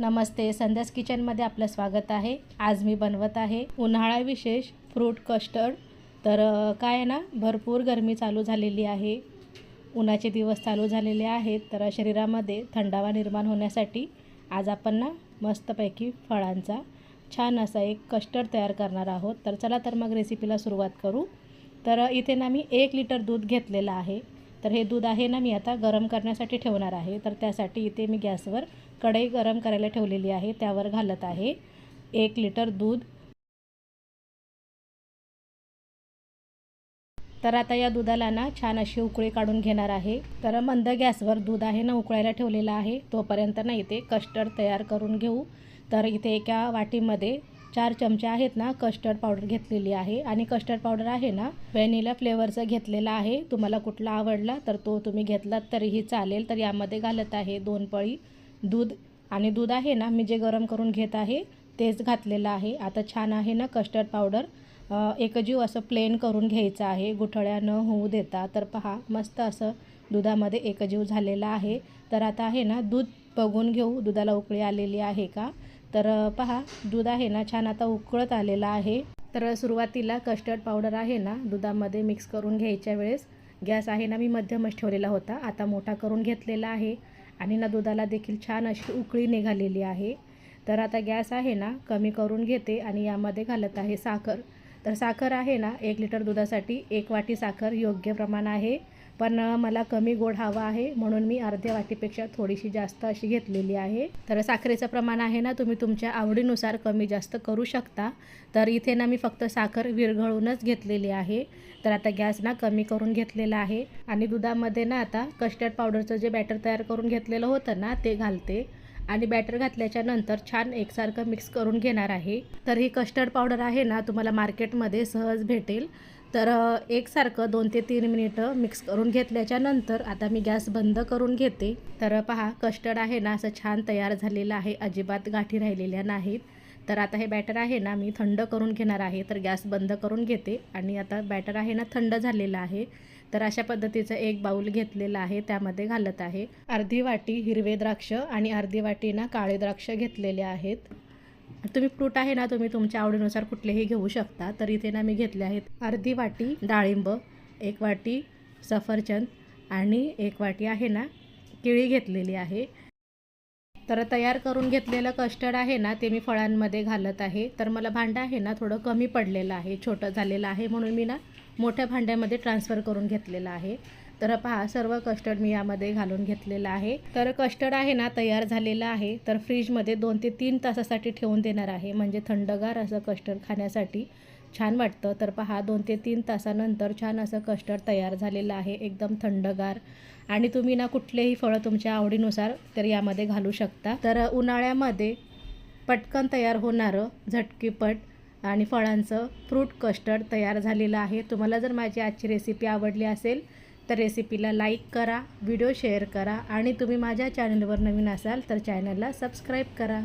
नमस्ते संध्यास किचनमध्ये आपलं स्वागत आहे. आज मी बनवत आहे उन्हाळा विशेष फ्रूट कस्टर्ड. तर काय आहे ना भरपूर गरमी चालू झालेली आहे. उन्हाचे दिवस चालू झालेले आहेत. तर शरीरामध्ये थंडावा निर्माण होण्यासाठी आज आपण ना मस्तपैकी फळांचा छान असा एक कस्टर्ड तयार करणार आहोत. तर चला तर मग रेसिपीला सुरुवात करू. तर इथे ना मी एक लिटर दूध घेतलेलं आहे. तर हे दूध आहे ना मी आता गरम करण्यासाठी ठेवणार आहे. तर त्यासाठी इथे मी गॅसवर कढई गरम करायला ठेवलेली आहे. त्यावर घालत आहे एक लिटर दूध. तर आता या दुधाला ना छान अशी उकळी काढून घेणार आहे. तर मंद गॅसवर दूध आहे ना उकळायला ठेवलेलं आहे. तोपर्यंत ना इथे कस्टर्ड तयार करून घेऊ. तर इथे एका वाटीमध्ये चार चमचे आहेत ना कस्टर्ड पावडर घेतलेली आहे. आणि कस्टर्ड पावडर आहे ना व्हॅनिला फ्लेवरचं घेतलेला आहे. तुम्हाला कुठला आवडला तर तो तुम्ही घेतलात तरीही चालेल. तर यामध्ये घालत आहे दोन पळी दूध. आणि दूध आहे ना मी जे गरम करून घेत आहे तेच घातलेलं आहे. आता छान आहे ना कस्टर्ड पावडर एकजीव असं प्लेन करून घ्यायचं आहे. गुठळ्या न होऊ देता. तर पहा मस्त असं दुधामध्ये एकजीव झालेला आहे. तर आता आहे ना दूध बघून घेऊ. दुधाला उकळी आलेली आहे का? तर पहा दूध आहे ना छान आता उकळत आलेलं आहे. तर सुरुवातीला कस्टर्ड पावडर आहे ना दुधामध्ये मिक्स करून घ्यायच्या वेळेस. गॅस आहे ना मी मध्यमच ठेवलेला होता. आता मोठा करून घेतलेला आहे आणि ना दुधाला देखील छान अशी उकळी निघालेली आहे. तर आता गॅस आहे ना कमी करून घेते आणि यामध्ये घालत आहे साखर. तर साखर आहे ना एक लिटर दुधासाठी एक वाटी साखर योग्य प्रमाण आहे. पण मला कमी गोड हवा आहे म्हणून मी अर्ध्या वाटीपेक्षा थोडीशी जास्त अशी घेतलेली आहे. तर साखरेचं प्रमाण आहे ना तुम्ही तुमच्या आवडीनुसार कमी जास्त करू शकता. तर इथे ना मी फक्त साखर विरघळूनच घेतलेली आहे. तर आता गॅस ना कमी करून घेतलेला आहे. आणि दुधामध्ये ना आता कस्टर्ड पावडरचं जे बॅटर तयार करून घेतलेलं होतं ना ते घालते. आणि बॅटर घातल्याच्या नंतर छान एकसारखं मिक्स करून घेणार आहे. तर ही कस्टर्ड पावडर आहे ना तुम्हाला मार्केटमध्ये सहज भेटेल. तर एकसारखं दोन ते तीन मिनिटं मिक्स करून घेतल्याच्या नंतर आता मी गॅस बंद करून घेते. तर पहा कस्टर्ड आहे ना असं छान तयार झालेलं आहे. अजिबात गाठी राहिलेल्या नाहीत. तर आता हे बॅटर आहे ना मी थंड करून घेणार आहे. तर गॅस बंद करून घेते. आणि आता बॅटर आहे ना थंड झालेलं आहे. तर अशा पद्धतीचं एक बाऊल घेतलेलं आहे. त्यामध्ये घालत आहे. अर्धी वाटी हिरवे द्राक्ष आणि अर्धी वाटी ना काळे द्राक्ष घेतलेले आहेत. तुम्ही फ्रूट आहे ना तुम्ही तुमच्या आवडीनुसार कुठलेही घेऊ शकता. तर इथे ना मी घेतले आहेत अर्धी वाटी डाळिंब एक वाटी सफरचंद आणि एक वाटी आहे ना केळी घेतलेली आहे. तर तयार करून घेतलेलं कस्टर्ड आहे ना ते मी फळांमध्ये घालत आहे. तर मला भांडं आहे ना थोडं कमी पडलेलं आहे छोटं झालेलं आहे म्हणून मी ना मोठ्या भांड्यामध्ये ट्रान्सफर करून घेतलेलं आहे. तर पहा सर्व कस्टर्ड मी यामध्ये घालून घेतलेलं आहे. तर कस्टर्ड आहे ना तयार झालेलं आहे. तर फ्रीजमध्ये दोन ते तीन तासासाठी ठेवून देणार आहे. म्हणजे थंडगार असं कस्टर्ड खाण्यासाठी छान वाटतं. तर पहा दोन ते तीन तासानंतर छान असं कस्टर्ड तयार झालेलं आहे. एकदम थंडगार. आणि तुम्ही ना कुठलेही फळं तुमच्या आवडीनुसार तर यामध्ये घालू शकता. तर उन्हाळ्यामध्ये पटकन तयार होणारं झटकीपट आणि फळांचं फ्रूट कस्टर्ड तयार झालेलं आहे. तुम्हाला जर माझी आजची रेसिपी आवडली असेल तर रेसिपीला लाईक करा व्हिडिओ शेअर करा आणि तुम्ही माझ्या चॅनलवर नवीन असाल तर चॅनलला सबस्क्राईब करा.